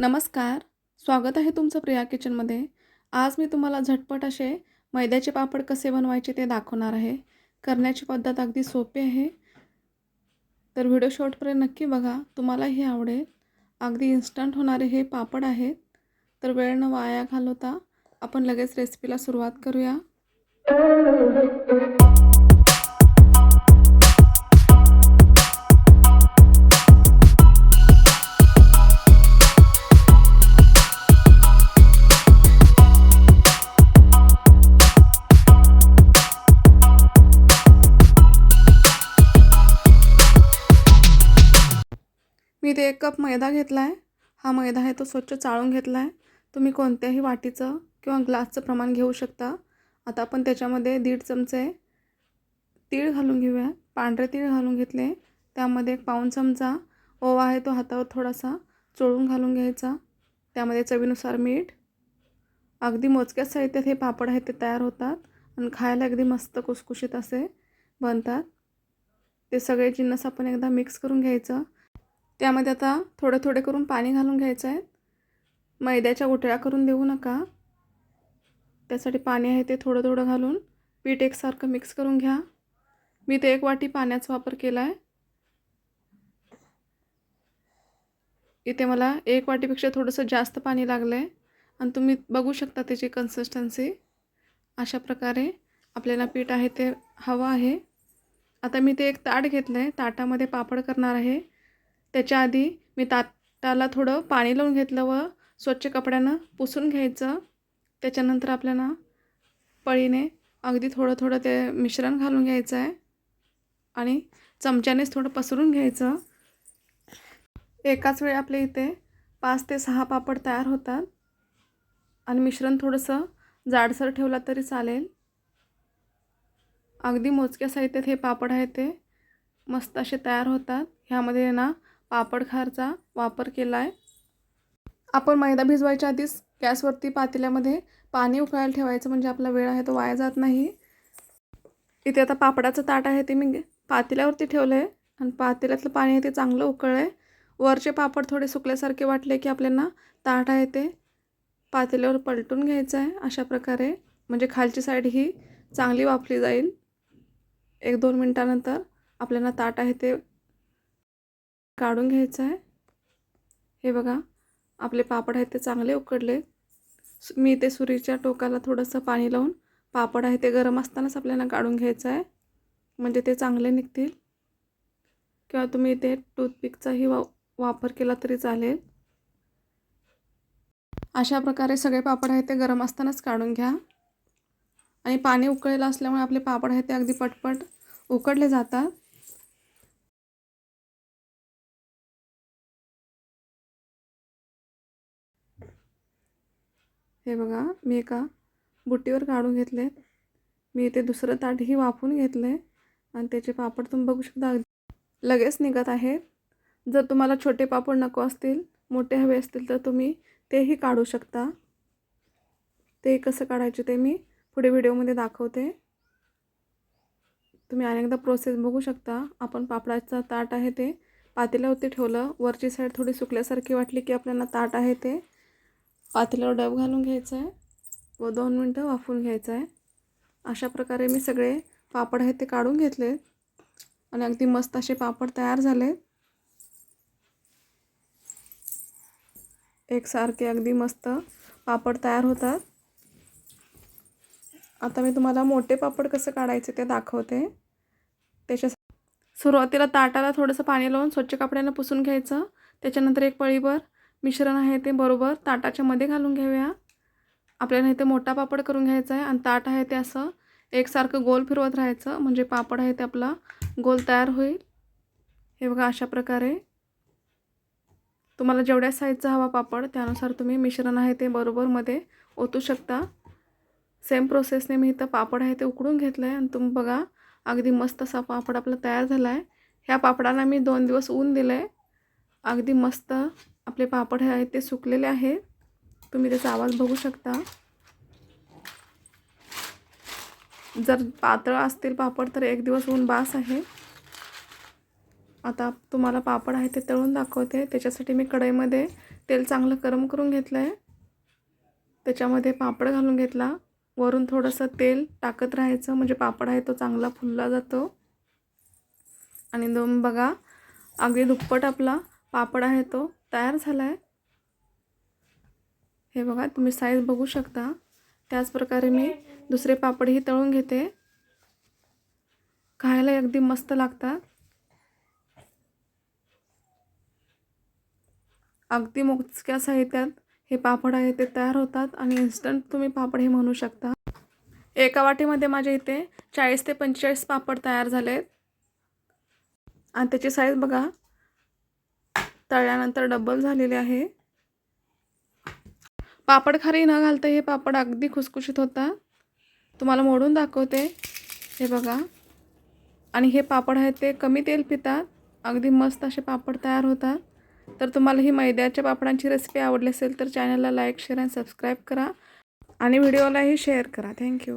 नमस्कार स्वागत आहे तुमचं प्रिया किचनमध्ये. आज मी तुम्हाला झटपट असे मैद्याचे पापड कसे बनवायचे ते दाखवणार आहे. करण्याची पद्धत अगदी सोपी आहे. तर व्हिडिओ शॉर्टपर्यंत नक्की बघा तुम्हालाही आवडेल. अगदी इन्स्टंट होणारे हे पापड आहेत. तर वेळ न वाया घालवता आपण लगेच रेसिपीला सुरुवात करूया. एक कप मैदा घेतला आहे हा मैदा आहे तो स्वच्छ चाळून घेतला आहे तुम्ही कोणत्याही वाटीचं किंवा ग्लासचं प्रमाण घेऊ शकता. आता आपण त्याच्यामध्ये दीड चमचे तीळ घालून घेऊया. पांढरे तीळ घालून घेतले. त्यामध्ये एक पाऊण चमचा ओवा आहे तो हातावर थोडासा चोळून घालून घ्यायचा. त्यामध्ये चवीनुसार मीठ. अगदी मोजक्याच साहित्यात हे पापड आहेत ते तयार होतात आणि खायला अगदी मस्त कुसकुशीत असे बनतात. ते सगळे जिन्नस आपण एकदा मिक्स करून घ्यायचं. त्यामध्ये आता थोडे थोडे करून पाणी घालून घ्यायचं आहे. मैद्याच्या गुठळ्या करून देऊ नका. त्यासाठी पाणी आहे ते थोडं थोडं घालून पीठ एकसारखं मिक्स करून घ्या. मी ते एक वाटी पाण्याचा वापर केला आहे इथे मला एक वाटीपेक्षा थोडंसं जास्त पाणी लागलं आहे आणि तुम्ही बघू शकता त्याची कन्सिस्टन्सी अशा प्रकारे आपल्याला पीठ आहे ते हवं आहे. आता मी ते एक ताट घेतलं आहे ताटामध्ये पापड करणार आहे. त्याच्या आधी मी ताटाला थोडं पाणी लावून घेतलं व स्वच्छ कपड्यानं पुसून घ्यायचं. त्याच्यानंतर आपल्याला पळीने अगदी थोडं थोडं ते मिश्रण घालून घ्यायचं आहे. आणि चमच्यानेच थोडं पसरून घ्यायचं. एकाच वेळी आपल्या इथे पाच ते सहा पापड तयार होतात. आणि मिश्रण थोडंसं जाडसर ठेवला तरी चालेल. अगदी मोजक्या साहित्यात हे पापड आहे ते मस्त असे तयार होतात. ह्यामध्ये ना पापड खारचा वापर केला आहे आपण मैदा भिजवायच्या आधीच गॅसवरती पातेल्यामध्ये पाणी उकळायला ठेवायचं म्हणजे आपला वेळ आहे तो वाया जात नाही. इथे आता पापडाचं ताट आहे ते मी पातेल्यावरती ठेवलं आहे आणि पातेल्यातलं पाणी आहे ते चांगलं उकळलं आहे वरचे पापड थोडे सुकल्यासारखे वाटले की आपल्याला ताट आहे ते पातेल्यावर पलटून घ्यायचं आहे अशा प्रकारे. म्हणजे खालची साईड ही चांगली वाफली जाईल. एक दोन मिनटानंतर आपल्याला ताट आहे ते काढून घ्यायचं आहे. हे बघा आपले पापड आहेत ते चांगले उकडले. मी ते सुरीच्या टोकाला थोडंसं पाणी लावून पापड आहे ते गरम असतानाच आपल्याला काढून घ्यायचं आहे. म्हणजे ते चांगले निघतील. किंवा तुम्ही ते टूथपिकचाही वा वापर केला तरी चालेल. अशा प्रकारे सगळे पापड आहेत ते गरम असतानाच काढून घ्या. आणि पाणी उकळलेलं असल्यामुळे आपले पापड आहेत ते अगदी पटपट उकडले जातात. हे बघा मी एका बुट्टीवर काढून घेतले. मी इथे दुसरं ताटही वाफून घेतलं आहे आणि त्याचे पापड तुम्ही बघू शकता. लगेच निघत आहेत जर तुम्हाला छोटे पापड नको असतील मोठे हवे असतील तर तुम्ही तेही काढू शकता. ते कसं काढायचे ते मी पुढे व्हिडिओमध्ये दाखवते. तुम्ही अनेकदा प्रोसेस बघू शकता. आपण पापडाचं ताट आहे ते पातेल्यावरती ठेवलं. वरची साईड थोडी सुकल्यासारखी वाटली की आपल्याला ताट आहे ते पातेल्यावर डब घालून घ्यायचं आहे व दोन मिनटं वाफवून घ्यायचं आहे. अशा प्रकारे मी सगळे पापड आहेत ते काढून घेतले आणि अगदी मस्त असे पापड तयार झाले. एकसारखे अगदी मस्त पापड तयार होतात. आता मी तुम्हाला मोठे पापड कसं काढायचे ते दाखवते. त्याच्या सुरुवातीला ताटाला थोडंसं पाणी लावून स्वच्छ कपड्यानं पुसून घ्यायचं. त्याच्यानंतर एक पळीभर मिश्रण आहे ते बरोबर ताटाच्या मध्ये घालून घेऊया. आपल्याला इथे मोठा पापड करून घ्यायचा आहे आणि ताट आहे ते असं एकसारखं गोल फिरवत राहायचं. म्हणजे पापड आहे ते आपला गोल तयार होईल. हे बघा अशा प्रकारे. तुम्हाला जेवढ्या साईजचा हवा पापड त्यानुसार तुम्ही मिश्रण आहे ते बरोबरमध्ये ओतू शकता. सेम प्रोसेसने मी इथं पापड आहे ते उकडून घेतलं आहे आणि तुम्ही बघा अगदी मस्त असा पापड आपला तयार झाला आहे ह्या पापडाला मी दोन दिवस ऊन दिलं आहे अगदी मस्त आपले पापड हे आहेत ते सुकलेले आहेत तुम्ही त्याचा आवाज बघू शकता. जर पातळ असतील पापड तर एक दिवस ऊन बास आहे. आता तुम्हाला पापड आहे ते तळून दाखवते. त्याच्यासाठी मी कढईमध्ये तेल चांगलं गरम करून घेतलं आहे त्याच्यामध्ये पापड घालून घेतला. वरून थोडंसं तेल टाकत राहायचं. म्हणजे पापड आहे तो चांगला फुलला जातो. आणि दोन बघा अगदी दुप्पट आपला पापड आहे तो. तयार झाला आहे हे बघा तुम्ही साईज बघू शकता. त्याच प्रकारे मी दुसरे पापडही तळून घेते. खायला अगदी मस्त लागतात. अगदी मोजक्या साहित्यात हे पापड आहे ते तयार होतात आणि इन्स्टंट तुम्ही पापड हे म्हणू शकता. एका वाटीमध्ये माझ्या इथे चाळीस ते पंचेचाळीस पापड तयार झाले आहेत आणि त्याची साईज बघा तळल्यानंतर डबल झालेले आहे. पापड खारी न घालता हे पापड अगदी खुसखुशीत होता. तुम्हाला मोडून दाखवते. हे बघा. आणि हे पापड आहेत ते कमी तेल पितात. अगदी मस्त असे पापड तयार होतात. तर तुम्हाला ही मैद्याच्या पापडांची रेसिपी आवडली असेल तर चॅनलला लाईक शेअर आणि सबस्क्राईब करा. आणि व्हिडिओलाही शेअर करा. थँक्यू